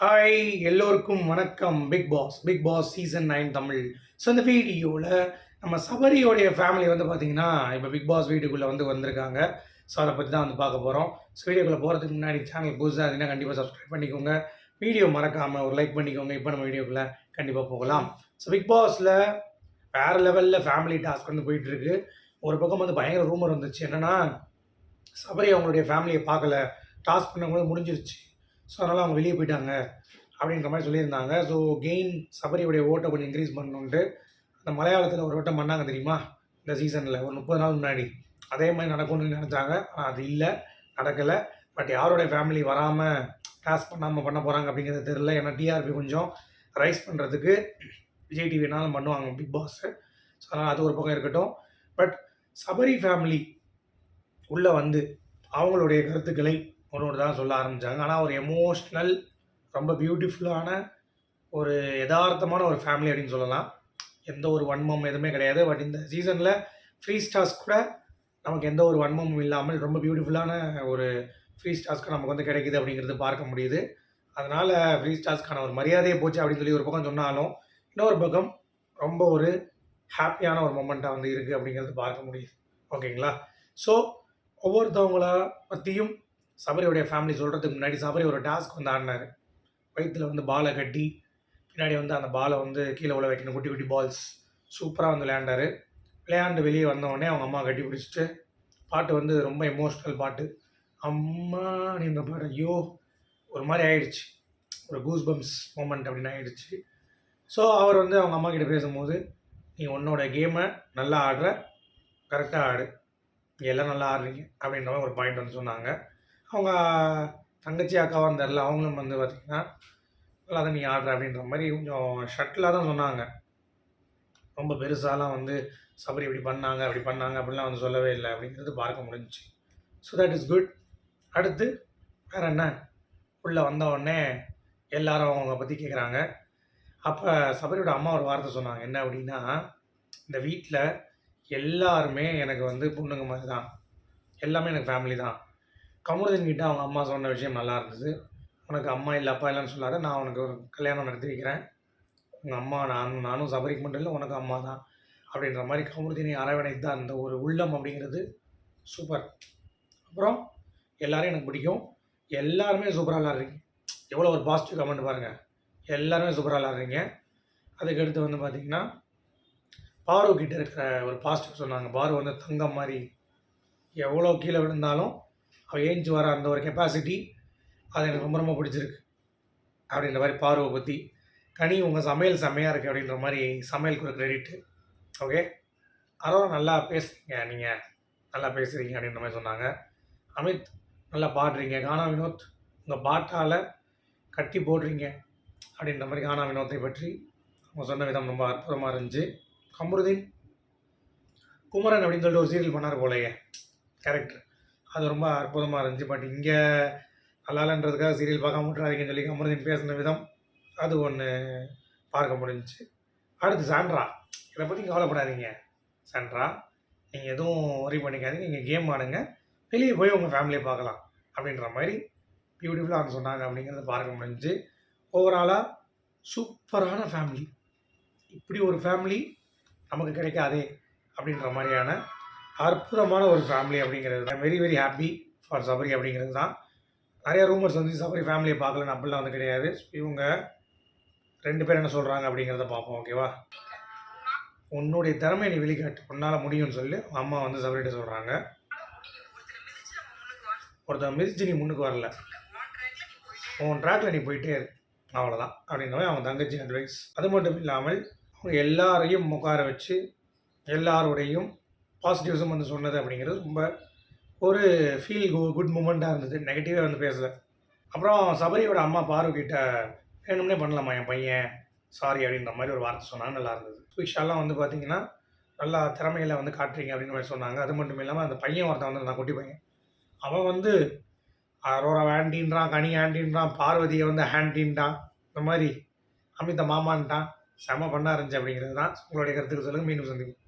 Hi எல்லோருக்கும் வணக்கம். Bigg Boss Bigg Boss season nine Tamil. So இந்த வீடியோவில் நம்ம சபரியோடைய ஃபேமிலி வந்து பார்த்தீங்கன்னா இப்போ பிக் பாஸ் வீட்டுக்குள்ளே வந்து வந்திருக்காங்க. ஸோ அதை பற்றி தான் வந்து பார்க்க போகிறோம் ஸோ வீடியோக்குள்ளே போகிறதுக்கு முன்னாடி சேனல் புதுசாக இருந்தீங்கன்னா கண்டிப்பாக சப்ஸ்கிரைப் பண்ணிக்கோங்க. வீடியோ மறக்காமல் ஒரு லைக் பண்ணிக்கோங்க. இப்போ நம்ம வீடியோக்குள்ளே கண்டிப்பாக போகலாம். ஸோ பிக் பாஸில் வேறு லெவலில் ஃபேமிலி டாஸ்க் வந்து போயிட்டுருக்கு. ஒரு பக்கம் வந்து பயங்கர ரூமர் வந்துச்சு. என்னென்னா சபரி அவங்களுடைய ஃபேமிலியை பார்க்கல. டாஸ்க் பண்ணவங்களும் முடிஞ்சிருச்சு. ஸோ அதனால் அவங்க வெளியே போயிட்டாங்க அப்படின்ற மாதிரி சொல்லியிருந்தாங்க. ஸோ கெயின் சபரியுடைய ஓட்டை கொஞ்சம் இன்க்ரீஸ் பண்ணணுன்ட்டு அந்த மலையாளத்தில் ஒரு ஓட்டம் பண்ணாங்க தெரியுமா? இந்த சீசனில் ஒரு முப்பது நாள் முன்னாடி. அதே மாதிரி நடக்கும்னு நினச்சாங்க. ஆனால் அது இல்லை. நடக்கலை. பட் யாருடைய ஃபேமிலி வராமல் டாஸ்க் பண்ணாமல் பண்ண போகிறாங்க அப்படிங்கிறது தெரியல. ஏன்னா டிஆர்பி கொஞ்சம் ரைஸ் பண்ணுறதுக்கு விஜய் டிவி என்னாலும் பண்ணுவாங்க பிக் பாஸு ஸோ அதனால் அது ஒரு பக்கம் இருக்கட்டும். பட் சபரி ஃபேமிலி உள்ளே வந்து அவங்களுடைய கருத்துக்களை ஒன்று ஒன்று தான் சொல்ல ஆரம்பித்தாங்க ஆனால் ஒரு எமோஷ்னல் ரொம்ப பியூட்டிஃபுல்லான ஒரு யதார்த்தமான ஒரு ஃபேமிலி அப்படின்னு சொல்லலாம். எந்த ஒரு வன்மம் எதுவுமே கிடையாது. பட் இந்த சீசனில் ஃப்ரீ ஸ்டார்ஸ் கூட நமக்கு எந்த ஒரு வன்மமும் இல்லாமல் ரொம்ப பியூட்டிஃபுல்லான ஒரு ஃப்ரீ ஸ்டார்ஸ்க்கு நமக்கு வந்து கிடைக்குது அப்படிங்கிறது பார்க்க முடியுது. அதனால் ஃப்ரீ ஸ்டார்ஸ்க்கான ஒரு மரியாதையை போச்சு அப்படின்னு சொல்லி ஒரு பக்கம் சொன்னாலும் இன்னொரு பக்கம் ரொம்ப ஒரு ஹாப்பியான ஒரு மொமெண்ட்டாக வந்து இருக்குது அப்படிங்கிறது பார்க்க முடியுது. ஓகேங்களா ஸோ ஒவ்வொருத்தவங்கள பற்றியும் சபரியுடைய ஃபேமிலி சொல்கிறதுக்கு முன்னாடி சபரி ஒரு டாஸ்க் வந்து ஆடினார். வயிற்றில் வந்து பாலை கட்டி பின்னாடி வந்து அந்த பாலை வந்து கீழே உள்ள வைக்கணும் குட்டி குட்டி பால்ஸ் சூப்பராக வந்து விளையாண்டார். விளையாண்டு வெளியே வந்தவுடனே அவங்க அம்மா கட்டி பிடிச்சிட்டு பாட்டு வந்து ரொம்ப எமோஷ்னல் பாட்டு. அம்மா அப்படின்ற பாட்டு ஐயோ ஒரு மாதிரி ஆயிடுச்சு. ஒரு கூஸ் பம்ஸ் மூமெண்ட் அப்படின்னு ஆயிடுச்சு. ஸோ அவர் வந்து அவங்க அம்மா கிட்ட பேசும்போது நீ உன்னோட கேமை நல்லா ஆடுற கரெக்டாக ஆடு. நீங்கள் எல்லாம் நல்லா ஆடுறீங்க அப்படின்ற மாதிரி ஒரு பாயிண்ட் வந்து சொன்னாங்க. அவங்க தங்கச்சி அக்காவாக தெரில அவங்களும் வந்து பார்த்திங்கன்னா நல்லா தான் நீ ஆடுற அப்படின்ற மாதிரி கொஞ்சம் ஷட்டிலாக தான் சொன்னாங்க. ரொம்ப பெருசாலாம் வந்து சபரி இப்படி பண்ணாங்க அப்படி பண்ணாங்க அப்படிலாம் வந்து சொல்லவே இல்லை அப்படிங்கிறது பார்க்க முடிஞ்சிச்சு. ஸோ தட் இஸ் குட் அடுத்து வேறு என்ன? உள்ளே வந்த உடனே எல்லாரும் அவங்க பற்றி கேட்குறாங்க அப்போ சபரியோட அம்மா ஒரு வார்த்தை சொன்னாங்க. என்ன அப்படின்னா இந்த வீட்டில் எல்லாருமே எனக்கு வந்து பொண்ணுங்க மாதிரி தான். எல்லாமே எனக்கு ஃபேமிலி தான். கமருதீன் கிட்ட அவங்க அம்மா சொன்ன விஷயம் நல்லா இருந்தது. உனக்கு அம்மா இல்லை அப்பா இல்லைன்னு சொல்லாத நான் உனக்கு ஒரு கல்யாணம் நடத்தி வைக்கிறேன். உங்கள் அம்மா நானும் நானும் சபரிக்கு மட்டும் இல்லை உனக்கு அம்மா தான். அப்படின்ற மாதிரி கமருதீனை தான் அந்த ஒரு உள்ளம் அப்படிங்கிறது சூப்பர் அப்புறம் எல்லோரும் எனக்கு பிடிக்கும். எல்லாருமே சூப்பராக விளாட்றீங்க எவ்வளோ ஒரு பாசிட்டிவ் கமெண்ட் பாருங்கள் எல்லாருமே சூப்பராக விளாட்றீங்க அதுக்கடுத்து வந்து பார்த்திங்கன்னா பாரு கிட்ட இருக்கிற ஒரு பாசிட்டிவ் சொன்னாங்க. பாரு வந்து தங்கம் மாதிரி எவ்வளோ கீழே விழுந்தாலும் அவள் ஏஞ்சி வர அந்த ஒரு கெப்பாசிட்டி அது எனக்கு ரொம்ப ரொம்ப பிடிச்சிருக்கு. அப்படின்ற மாதிரி பார்வை பற்றி கனி உங்கள் சமையல் செம்மையாக இருக்குது அப்படின்ற மாதிரி சமையலுக்கு ஒரு கிரெடிட்டு ஓகே அரோரா நல்லா பேசுறீங்க. நீங்கள் நல்லா பேசுகிறீங்க அப்படின்ற மாதிரி சொன்னாங்க. அமித் நல்லா பாடுறீங்க. கானா வினோத் உங்கள் பாட்டால் கட்டி போடுறீங்க அப்படின்ற மாதிரி கானா வினோத்தை பற்றி அவங்க சொன்ன விதம் ரொம்ப அற்புதமாக இருந்துச்சு. கமருதீன் குமரன் அப்படின்னு சொல்லிட்டு ஒரு சீரியல் பண்ணார் போலயே. கேரக்டர் அது ரொம்ப அற்புதமாக இருந்துச்சு. பட் இங்கே நல்லாலன்றதுக்காக சீரியல் பார்க்காம விட்றாதீங்கன்னு சொல்லி அமருதீன் பேசின விதம் அது ஒன்று பார்க்க முடிஞ்சிச்சு. அடுத்து சாண்ட்ரா இதை பற்றி கவலைப்படாதீங்க. சாண்ட்ரா நீங்கள் எதுவும் ஒரி பண்ணிக்காதீங்க. நீங்கள் கேம் ஆடுங்க. வெளியே போய் உங்கள் ஃபேமிலியை பார்க்கலாம். அப்படின்ற மாதிரி பியூட்டிஃபுல்லாக அவங்க சொன்னாங்க அப்படிங்கிறத பார்க்க முடிஞ்சு ஓவராலாக சூப்பரான ஃபேமிலி இப்படி ஒரு ஃபேமிலி நமக்கு கிடைக்காதே அப்படின்ற மாதிரியான அற்புதமான ஒரு ஃபேமிலி அப்படிங்கிறது. Very very happy for Sabari அப்படிங்கிறது தான். நிறைய ரூமர்ஸ் வந்து சபரி ஃபேமிலியை பார்க்கலன்னு அப்படிலாம் வந்து கிடையாது. இவங்க ரெண்டு பேர் என்ன சொல்கிறாங்க அப்படிங்கிறத பார்ப்போம் ஓகேவா உன்னுடைய திறமை நீ வெளிக்காட்டு. உன்னால் முடியும்னு சொல்லி அம்மா வந்து சபரிட்ட சொல்கிறாங்க ஒருத்தன் மிதிச்சு நீ முன்னுக்கு வரல. உன் ட்ராக்ல நீ போயிட்டே இரு. அவ்வளோதான் அப்படின்ற மாதிரி அவன் தங்கச்சி அட்வைஸ் அது மட்டும் இல்லாமல் அவங்க எல்லாரையும் உட்கார வச்சு எல்லாரோடையும் பாசிட்டிவ்ஸும் வந்து சொன்னது அப்படிங்கிறது ரொம்ப ஒரு ஃபீல் குட் மூமெண்ட்டாக இருந்தது. நெகட்டிவாக வந்து பேசல. அப்புறம் சபரியோட அம்மா பாரு வேணும்னே பண்ணலாமா என் பையன்? சாரி அப்படின்ற மாதிரி ஒரு வார்த்தை சொன்னாங்க. நல்லா இருந்தது. விஷாலாம் வந்து பார்த்தீங்கன்னா நல்லா திறமையில வந்து காட்டுறீங்க அப்படின்ற மாதிரி சொன்னாங்க. அது மட்டும் இல்லாமல் அந்த பையன் ஒருத்தன் வந்து நான் குட்டி பையன். அவன் வந்து அரோரா ஆண்டின்றான் கனி ஆண்டின்றான் பார்வதியை வந்து ஹேண்டின்றான் இந்த மாதிரி அமித மாமான்ட்டான். செம பண்ணா இருந்துச்சு அப்படிங்கிறது தான் உங்களுடைய கருத்துக்கு சொல்லுங்கள் மீண்டும் சந்திக்கும்